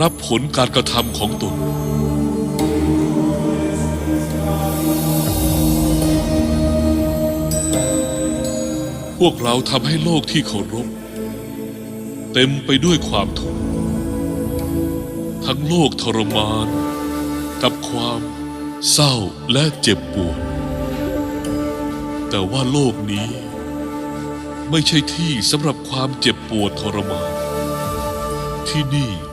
รับผลการกระทำของตน พวกเราทำให้โลกที่เคารพเต็มไปด้วยความทุกข์ทั้งโลกทรมาน กับความเศร้าและเจ็บปวด แต่ว่าโลกนี้ไม่ใช่ที่สำหรับความเจ็บปวดทรมาน ที่นี่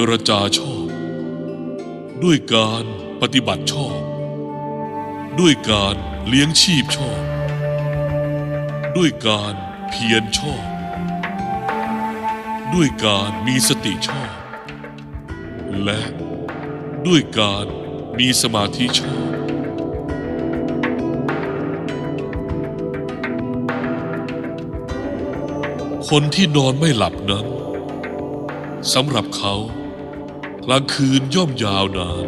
จรจาชอบ ด้วยการปฏิบัติชอบ ด้วยการเลี้ยงชีพชอบ ด้วยการเพียรชอบ ด้วยการมีสติชอบ และด้วยการมีสมาธิชอบคนที่นอนไม่หลับนั้นสำหรับเขา กลางคืนย่อมยาวนาน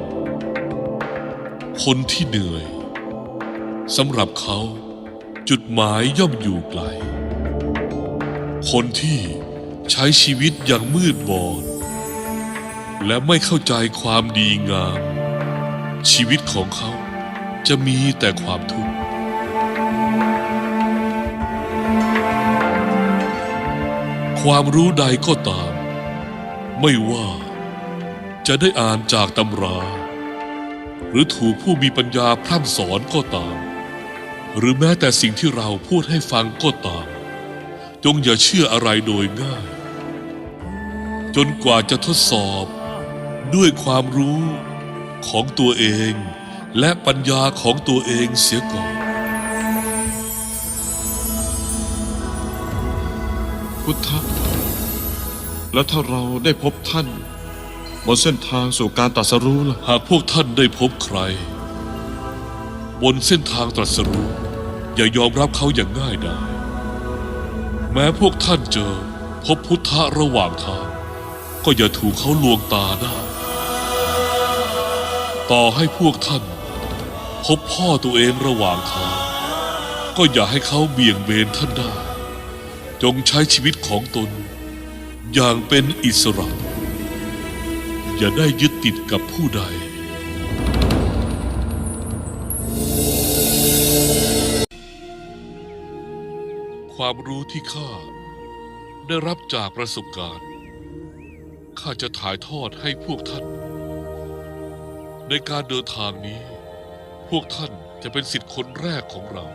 คนที่เหนื่อยสำหรับเขา จุดหมายย่อมอยู่ไกล คนที่ใช้ชีวิตอย่างมืดบอดและไม่เข้าใจความดีงาม ชีวิตของเขาจะมีแต่ความทุกข์ความรู้ใดก็ตาม ไม่ว่า จะได้อ่านจากตำรา หรือถูกผู้มีปัญญาพร่ำสอนก็ตาม หรือแม้แต่สิ่งที่เราพูดให้ฟังก็ตาม จงอย่าเชื่ออะไรโดยง่าย จนกว่าจะทดสอบด้วยความรู้ของตัวเองและปัญญาของตัวเองเสียก่อนพุทธะแล้วถ้าเราได้พบท่าน บนเส้นทางสู่การตรัสรู้ล่ะ หากพวกท่านได้พบใคร บนเส้นทางตรัสรู้ อย่ายอมรับเขาอย่างง่ายดายแม้พวกท่านเจอ พบพุทธะระหว่างทาง ก็อย่าถูกเขาลวงตาได้ต่อให้พวกท่าน พบพ่อตัวเองระหว่างทาง ก็อย่าให้เขาเบี่ยงเบนท่านได้ จงใช้ชีวิตของตน อย่างเป็นอิสระ อย่าได้ยึดติดกับผู้ใด ความรู้ที่ข้าได้รับจากประสบการณ์ ข้าจะถ่ายทอดให้พวกท่าน ในการเดินทางนี้ พวกท่านจะเป็นสิทธิ์คนแรกของเรา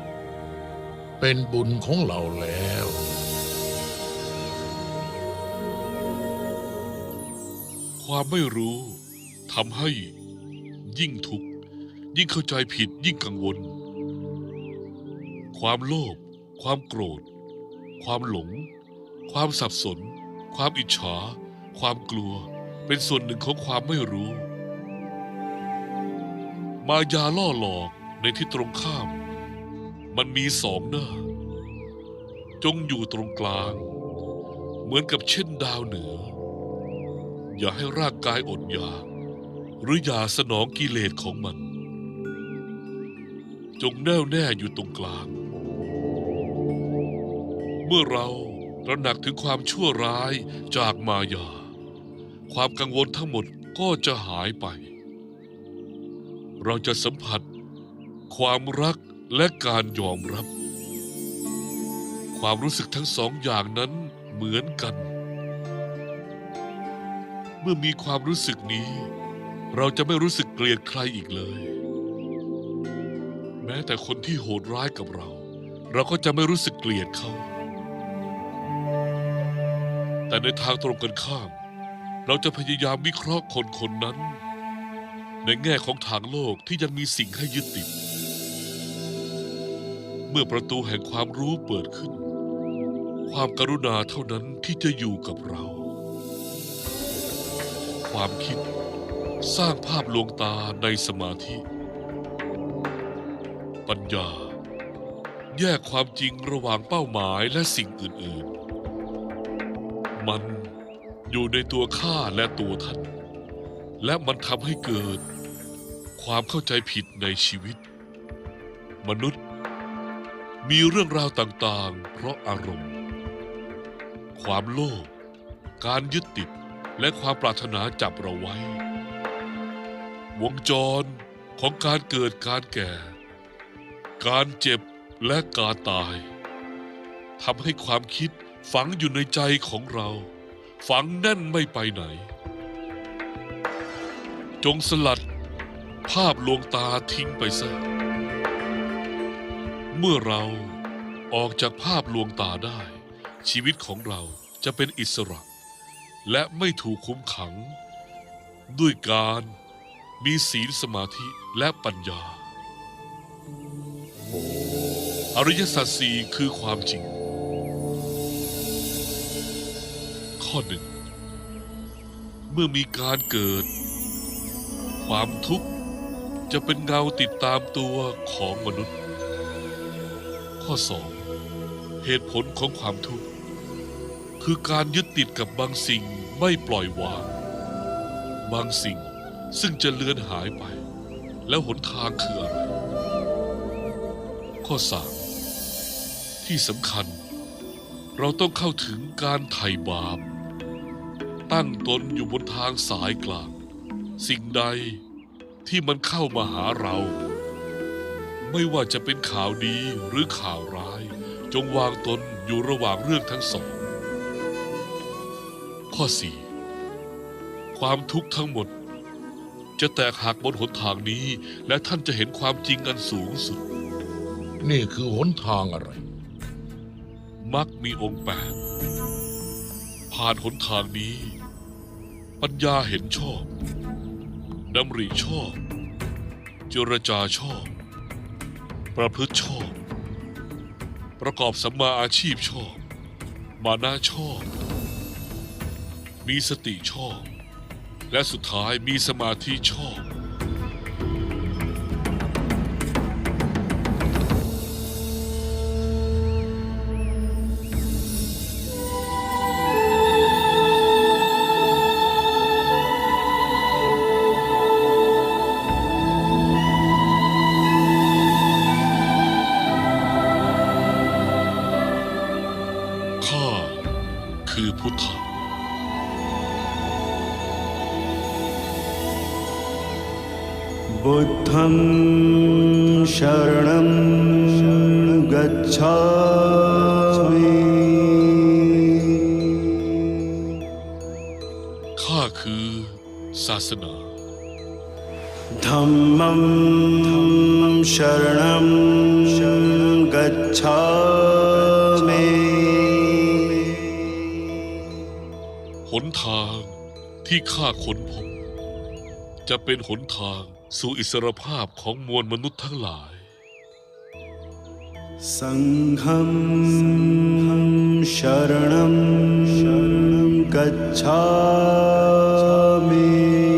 เป็นบุญของเราแล้ว ความไม่รู้ทำให้ยิ่งทุกข์ยิ่งเข้าใจผิดยิ่งกังวล ความโลภความโกรธ ความหลง ความสับสน ความอิจฉา ความกลัว เป็นส่วนหนึ่งของความไม่รู้ มายาล่อหลอกในที่ตรงข้าม มันมีสองหน้า จงอยู่ตรงกลาง เหมือนกับเช่นดาวเหนือ อย่าให้ร่างกายอดอยากหรืออย่าสนองกิเลสของมัน จงแน่วแน่อยู่ตรงกลาง เมื่อเราตระหนักถึงความชั่วร้ายจากมายา ความกังวลทั้งหมดก็จะหายไป เราจะสัมผัส ความรักและการยอมรับ ความรู้สึกทั้งสองอย่างนั้นเหมือนกัน เมื่อมีความรู้สึกนี้ เราจะไม่รู้สึกเกลียดใครอีกเลย แม้แต่คนที่โหดร้ายกับเรา เราก็จะไม่รู้สึกเกลียดเขา แต่ในทางตรงกันข้าม เราจะพยายามวิเคราะห์คนคนนั้น ในแง่ของทางโลกที่ยังมีสิ่งให้ยึดติด เมื่อประตูแห่งความรู้เปิดขึ้น ความกรุณาเท่านั้นที่จะอยู่กับเรา ความคิด สร้างภาพลวงตาในสมาธิ ปัญญา แยกความจริงระหว่างเป้าหมายและสิ่งอื่น ๆ มันอยู่ในตัวข้าและตัวท่าน และมันทำให้เกิด ความเข้าใจผิดในชีวิต มนุษย์ มีเรื่องราวต่าง ๆ เพราะอารมณ์ ความโลภการยึดติด และความปรารถนาจับเราไว้ วงจรของการเกิดการแก่ การเจ็บและการตายทำให้ความคิดฝังอยู่ในใจของเรา ฝังแน่นไม่ไปไหน จงสลัดภาพลวงตาทิ้งไปซะ เมื่อเราออกจากภาพลวงตาได้ ชีวิตของเราจะเป็นอิสระ และไม่ถูกคุมขัง ด้วยการมีศีลสมาธิและปัญญา อริยสัจสี่คือความจริง ข้อหนึ่ง เมื่อมีการเกิด ความทุกข์จะเป็นเงาติดตามตัวของมนุษย์ ข้อ2เหตุผลของความทุกข์ คือการยึดติดกับบางสิ่งไม่ปล่อยวาง บางสิ่งซึ่งจะเลือนหายไป แล้วหนทางคืออะไร ข้อ3ที่สำคัญ เราต้องเข้าถึงการไถ่บาป ตั้งตนอยู่บนทางสายกลาง สิ่งใดที่มันเข้ามาหาเรา ไม่ว่าจะเป็นข่าวดีหรือข่าวร้าย จงวางตนอยู่ระหว่างเรื่องทั้งสอง ข้อ 4 ความทุกข์ทั้งหมด จะแตกหักบนหนทางนี้ และท่านจะเห็นความจริงอันสูงสุด นี่คือหนทางอะไร มักมีองค์แปดผ่านหนทางนี้ ปัญญาเห็นชอบดำริชอบ เจรจาชอบ ประพฤติชอบ ประกอบสัมมาอาชีพชอบ มานะชอบ มีสติชอบ และสุดท้ายมีสมาธิชอบ ข้าคือพุทธะ बुद्धं शरणं गच्छामि ข้าคือศาสนา धम्मं शरणं गच्छामि หนทางที่ข้าค้นพบ จะเป็นหนทาง สู่อิสรภาพของมวลมนุษย์ทั้งหลาย สังฆมชรณมกัจฉามิ